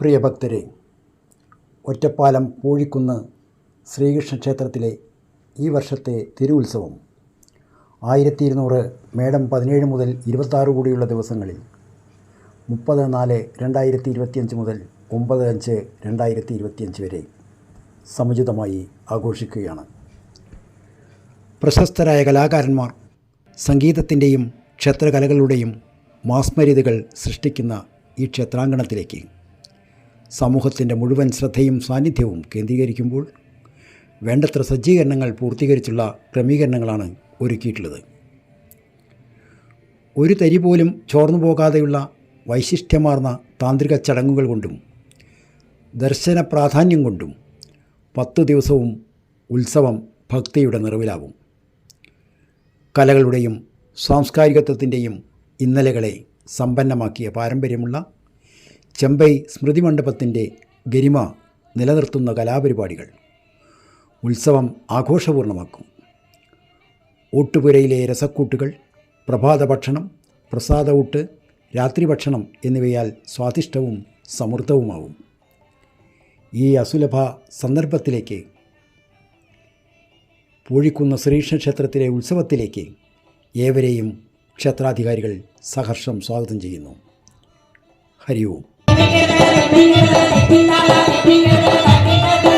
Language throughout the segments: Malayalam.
പ്രിയ ഭക്തരെ ഒറ്റപ്പാലം പൂഴിക്കുന്ന് ശ്രീകൃഷ്ണ ക്ഷേത്രത്തിലെ ഈ വർഷത്തെ തിരുവുത്സവം ആയിരത്തി ഇരുന്നൂറ് മേടം പതിനേഴ് മുതൽ ഇരുപത്താറ് കൂടിയുള്ള ദിവസങ്ങളിൽ മുപ്പത് നാല് രണ്ടായിരത്തി ഇരുപത്തിയഞ്ച് മുതൽ ഒമ്പത് അഞ്ച് രണ്ടായിരത്തി ഇരുപത്തിയഞ്ച് വരെ സമുചിതമായി ആഘോഷിക്കുകയാണ്. പ്രശസ്തരായ കലാകാരന്മാർ സംഗീതത്തിന്റെയും ക്ഷേത്രകലകളുടെയും മാസ്മരിതകൾ സൃഷ്ടിക്കുന്ന ഈ ക്ഷേത്രാങ്കണത്തിലേക്ക് സമൂഹത്തിന്റെ മുഴുവൻ ശ്രദ്ധയും സാന്നിധ്യവും കേന്ദ്രീകരിക്കുമ്പോൾ വേണ്ടത്ര സജ്ജീകരണങ്ങൾ പൂർത്തീകരിച്ചുള്ള ക്രമീകരണങ്ങളാണ് ഒരുക്കിയിട്ടുള്ളത്. ഒരു തരി പോലും ചോർന്നു പോകാതെയുള്ള വൈശിഷ്ട്യമാർന്ന താന്ത്രിക ചടങ്ങുകൾ കൊണ്ടും ദർശന പ്രാധാന്യം കൊണ്ടും പത്തു ദിവസവും ഉത്സവം ഭക്തിയുടെ നിറവിലാവും കലകളുടെയും സാംസ്കാരികത്വത്തിന്റെയും ഇന്നലകളെ സമ്പന്നമാക്കിയ പാരമ്പര്യമുള്ള ചെമ്പൈ സ്മൃതി മണ്ഡപത്തിന്റെ ഗരിമ നിലനിർത്തുന്ന കലാപരിപാടികൾ. ഉത്സവം ആഘോഷപൂർണമാക്കും ഊട്ടുപുരയിലെ രസക്കൂട്ടുകൾ പ്രഭാത ഭക്ഷണം പ്രസാദ ഊട്ട് രാത്രി ഭക്ഷണം എന്നിവയാൽ സ്വാദിഷ്ടവും സമൃദ്ധവുമാവും. ഈ അസുലഭ സന്ദർഭത്തിലേക്ക് പൂഴിക്കുന്ന ശ്രീകൃഷ്ണ ക്ഷേത്രത്തിലെ ഉത്സവത്തിലേക്ക് ഏവരെയും ക്ഷേത്രാധികാരികൾ സഹർഷം സ്വാഗതം ചെയ്യുന്നു. ഹരി ഓം Pick it up, pick it up, pick it up, pick it up, pick it up,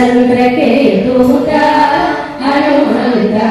చంద్రకే దూత హనుమంతా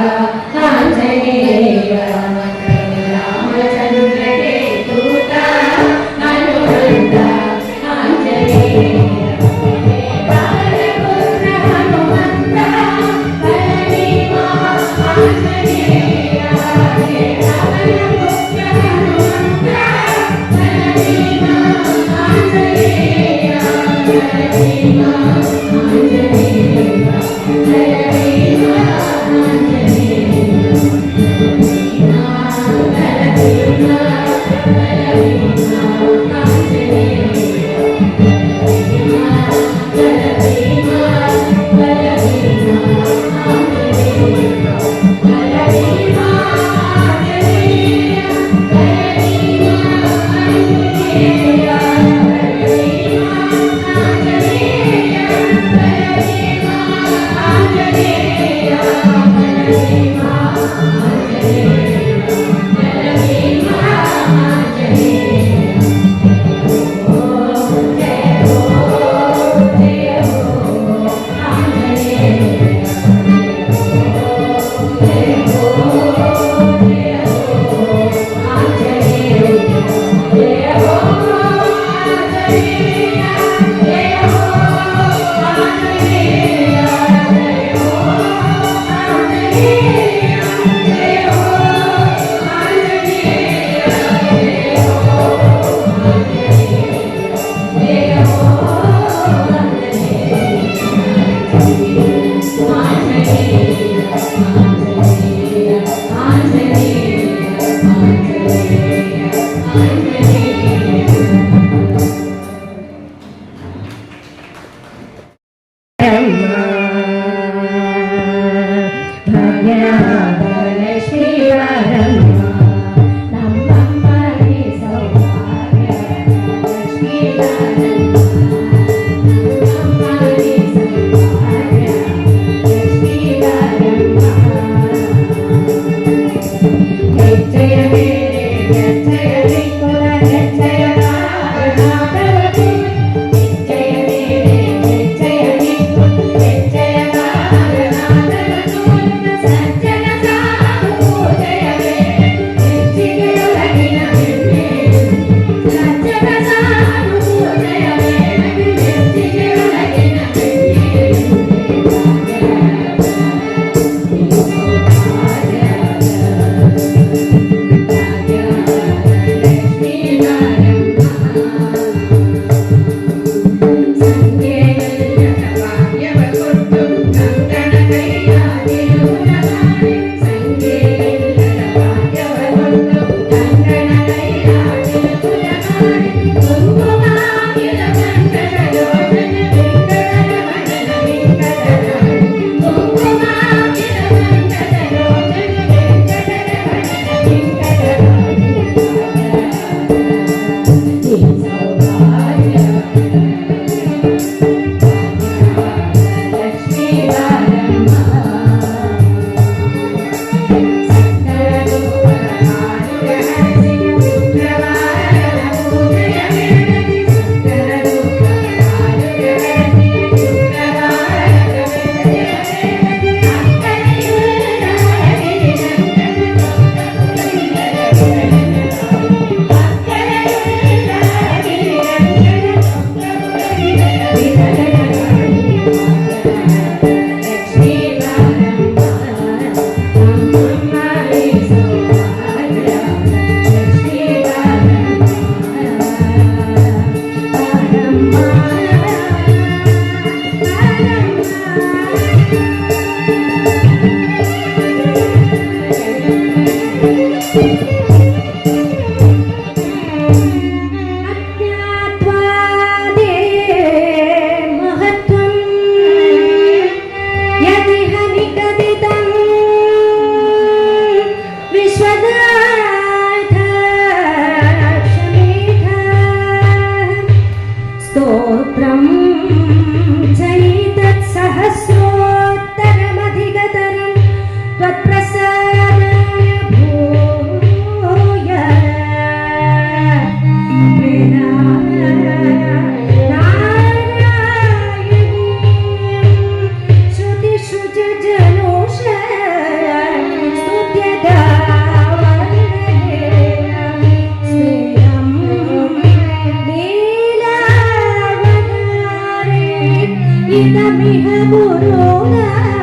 kita miheburu ngai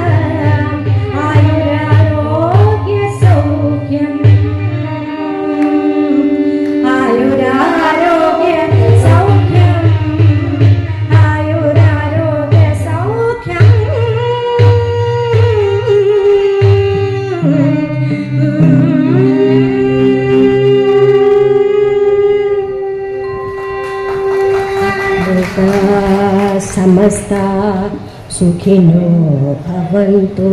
సమస్త సుఖినో భవంతు.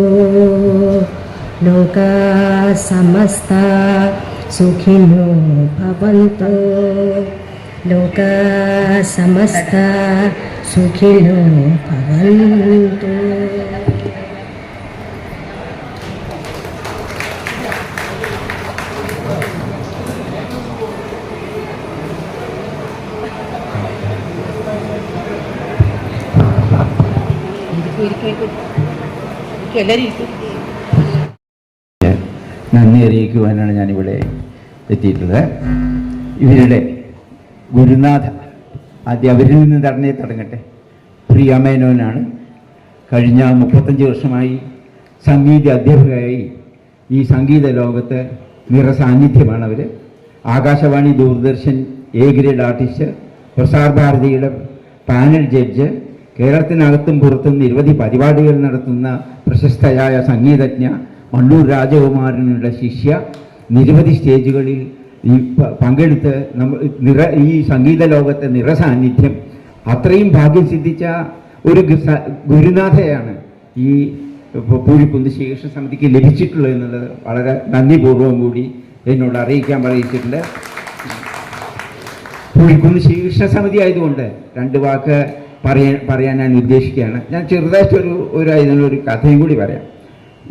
లోకా సమస్త సుఖినో భవంతు. లోకా సమస్త సుఖినో భవంతు. നന്ദി അറിയിക്കുവാനാണ് ഞാനിവിടെ എത്തിയിട്ടുള്ളത്. ഇവരുടെ ഗുരുനാഥ ആദ്യം അവരിൽ നിന്ന് തന്നെ തുടങ്ങട്ടെ. പ്രിയമേനോനാണ്. കഴിഞ്ഞ മുപ്പത്തഞ്ച് വർഷമായി സംഗീത അധ്യാപകയായി ഈ സംഗീത ലോകത്ത് നിറസാന്നിധ്യമാണ് അവർ Akashvani Doordarshan A grade artist Prasar ഭാരതിയുടെ panel judge കേരളത്തിനകത്തും പുറത്തും നിരവധി പരിപാടികൾ നടത്തുന്ന പ്രശസ്തയായ സംഗീതജ്ഞ മണ്ണൂർ രാജകുമാരനുടെ ശിഷ്യ. നിരവധി സ്റ്റേജുകളിൽ ഈ പങ്കെടുത്ത് നമ്മ നിറ ഈ സംഗീത ലോകത്തെ നിറസാന്നിധ്യം അത്രയും ഭാഗ്യം സിദ്ധിച്ച ഒരു ഗുരുനാഥയാണ് ഈ പൂഴിക്കുന്ന് ശേഷ സമിതിക്ക് ലഭിച്ചിട്ടുള്ളത് എന്നുള്ളത് വളരെ നന്ദിപൂർവം കൂടി എന്നോട് അറിയിക്കാൻ പറയിച്ചിട്ടുണ്ട്. പൂഴിക്കുന്ന് ശീർഷ സമിതി ആയതുകൊണ്ട് രണ്ട് വാക്ക് പറയാൻ പറയാൻ ഞാൻ ഉദ്ദേശിക്കുകയാണ് ഞാൻ ചെറുതായിട്ടൊരു ഒരു അതിനൊരു കഥയും കൂടി പറയാം.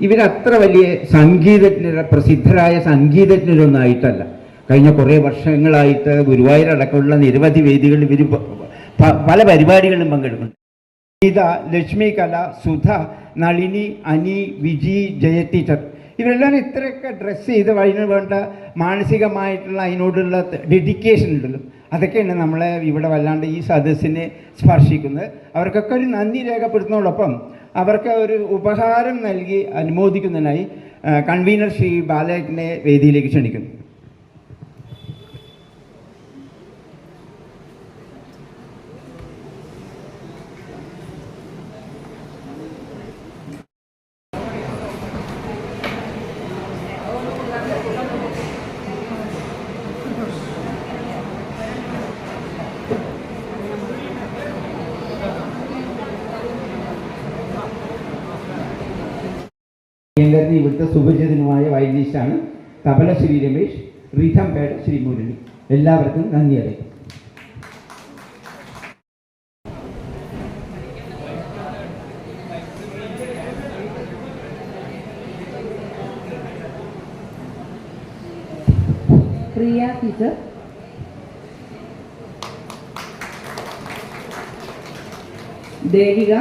ഇവരത്ര വലിയ സംഗീതജ്ഞര പ്രസിദ്ധരായ സംഗീതജ്ഞരൊന്നും ആയിട്ടല്ല കഴിഞ്ഞ കുറേ വർഷങ്ങളായിട്ട് ഗുരുവായൂരടക്കമുള്ള നിരവധി വേദികളിൽ ഇവർ പല പരിപാടികളിലും പങ്കെടുക്കുന്നു ഗീത ലക്ഷ്മി കല സുധ നളിനി അനി വിജി ജയ ടീച്ചർ ഇവരെല്ലാം ഇത്രയൊക്കെ ഡ്രസ്സ് ചെയ്ത് അതിന് വേണ്ട മാനസികമായിട്ടുള്ള അതിനോടുള്ള ഡെഡിക്കേഷൻ ഉണ്ടല്ലോ അതൊക്കെയാണ് നമ്മളെ ഇവിടെ വല്ലാണ്ട് ഈ സദസ്സിനെ സ്പർശിക്കുന്നത്. അവർക്കൊക്കെ ഒരു നന്ദി രേഖപ്പെടുത്തുന്നതോടൊപ്പം അവർക്ക് ഒരു ഉപഹാരം നൽകി അനുമോദിക്കുന്നതിനായി കൺവീനർ ശ്രീ ബാലേട്ടനെ വേദിയിലേക്ക് ക്ഷണിക്കുന്നു. വയലിനിസ്റ്റാണ് തബല ശ്രീ രമേശ് റിഥം പേട ശ്രീ മുരളി. എല്ലാവർക്കും നന്ദി അറിയിക്കും പ്രിയ ടീച്ചർ. ദേവിക.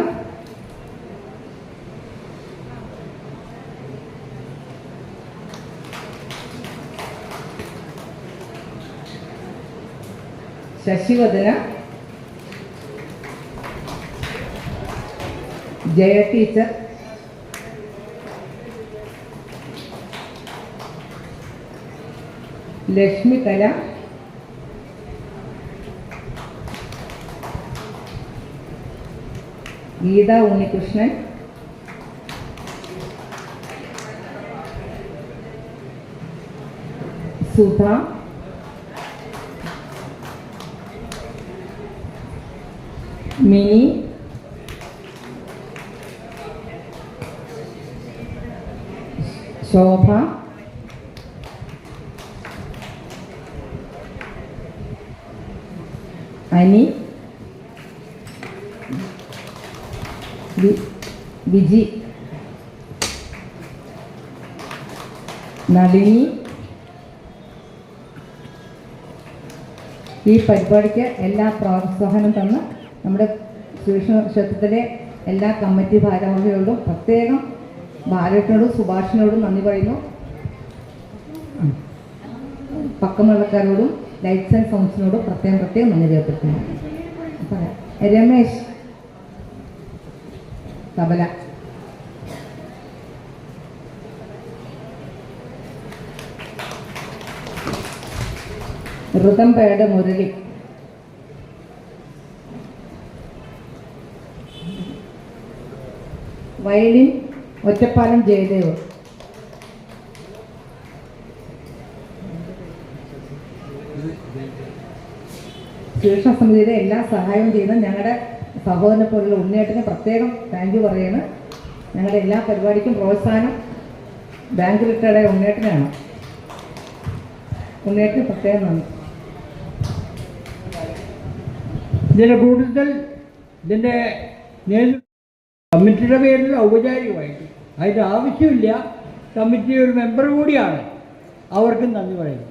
ശശിവദന ജയ ടീച്ചർ ലക്ഷ്മികല ഗീത ഉണ്ണികൃഷ്ണൻ സുധ മിനി. ശോഭ. അനി. വിജി. നളിനി. ഈ പരിപാടിക്ക് എല്ലാ പ്രോത്സാഹനം തന്ന് നമ്മുടെ ശ്രീകൃഷ്ണ ക്ഷേത്രത്തിലെ എല്ലാ കമ്മിറ്റി ഭാരവാഹികളോടും പ്രത്യേകം ഭാരവട്ടിനോടും സുഭാഷിനോടും നന്ദി പറയുന്നു. പക്കമുള്ളക്കാരോടും ലൈറ്റ്സ് ആൻഡ് സൗണ്ട്സിനോടും പ്രത്യേകം പ്രത്യേകം നന്ദി രേഖപ്പെടുത്തുന്നു. Ramesh. Tabla. Rhythm pad Murali. Violin Ottapalam Jayadev ശിക്ഷണ സമിതിയുടെ എല്ലാ സഹായവും ചെയ്യുന്ന ഞങ്ങളുടെ സഹോദരനെ പോലുള്ള ഉണ്ണിയേട്ടന് പ്രത്യേകം താങ്ക് യു പറയുന്നു ഞങ്ങളുടെ എല്ലാ പരിപാടിക്കും പ്രോത്സാഹനം ബാങ്ക് റിട്ടയർഡായ ഉണ്ണിയേട്ടനാണ്. ഉണ്ണിയേട്ടന് പ്രത്യേകം നന്ദി. ഇതിന്റെ കൂടുതൽ ഇതിന്റെ നേതൃ കമ്മിറ്റിയുടെ പേരിൽ ഔപചാരികമായിട്ട്. അതിന്റെ ആവശ്യമില്ല. കമ്മിറ്റി ഒരു മെമ്പർ കൂടിയാണ്. അവർക്കും നന്ദി പറയുന്നു.